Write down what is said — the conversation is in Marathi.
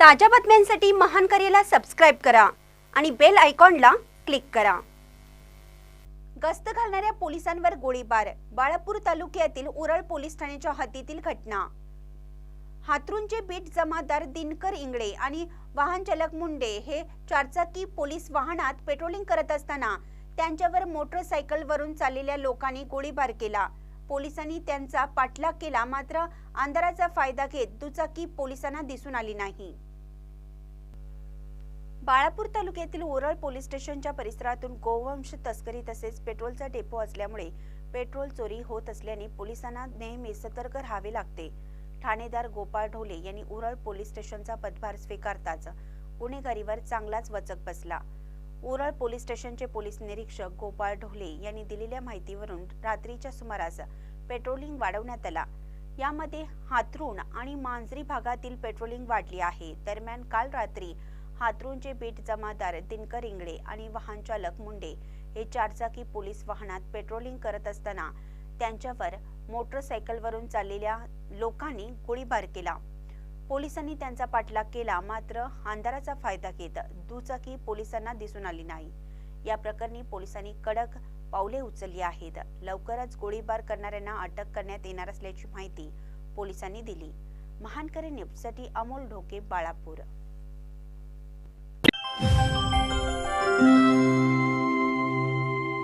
ताज्या बातम्यांसाठी महान करेला सबस्क्राईब करा आणि बेल आयकॉनला क्लिक करा. गस्त घालणाऱ्या पोलिसांवर गोळीबार बाळापूर तालुक्यातील उरळ पोलीस ठाण्याच्या हद्दीतील घटना. हातरूंचे बीट जमादार दिनकर इंगळे आणि वाहन चालक मुंडे हे चारचाकी पोलीस वाहनात पेट्रोलिंग करत असताना त्यांच्यावर मोटरसायकलवरून चाललेल्या लोकांनी गोळीबार केला. पोलिसांनी त्यांचा पाठलाग केला मात्र अंधाराचा फायदा घेत दुचाकी पोलिसांना दिसून आली नाही. बाळापूर तालुक्यातील ओरळ पोलीस स्टेशनच्या परिसरातून गोवंश तस्करी तसेच पेट्रोलचा डेपो असल्यामुळे पेट्रोल चोरी होत असल्याने पोलिसांना नेहमी सतर्क राहावे लागते. ठाणेदार गोपाळ ढोले यांनी उरळ पोलीस स्टेशनचा पदभार स्वीकारताच गुन्हेगारीवर चांगलाच वचक बसला. उरळ पोलीस स्टेशनचे पोलीस निरीक्षक गोपाळ ढोले यांनी दिलेल्या माहितीवरून रात्रीच्या सुमारास पेट्रोलिंग वाढवण्यात आला. यामध्ये हातरुण आणि मांजरी भागातील पेट्रोलिंग वाढली आहे. दरम्यान काल रात्री हातरूनचे बीट जमादार दिनकर इंगळे आणि वाहन चालक मुंडे हे चारचाकी पोलीस वाहनात पेट्रोलिंग करत असताना त्यांच्यावर मोटरसायकलवरून चाललेल्या लोकांनी गोळीबार केला. पोलिसांनी त्यांचा पाठलाग केला मात्र अंधाराचा फायदा घेत दुचाकी पोलिसांना दिसून आली नाही. या प्रकरणी पोलिसांनी कडक पावले उचलली आहेत. लवकरच गोळीबार करणाऱ्यांना अटक करण्यात येणार असल्याची माहिती पोलिसांनी दिली. महानकरी न्यूजसाठी अमोल ढोके बाळापूर.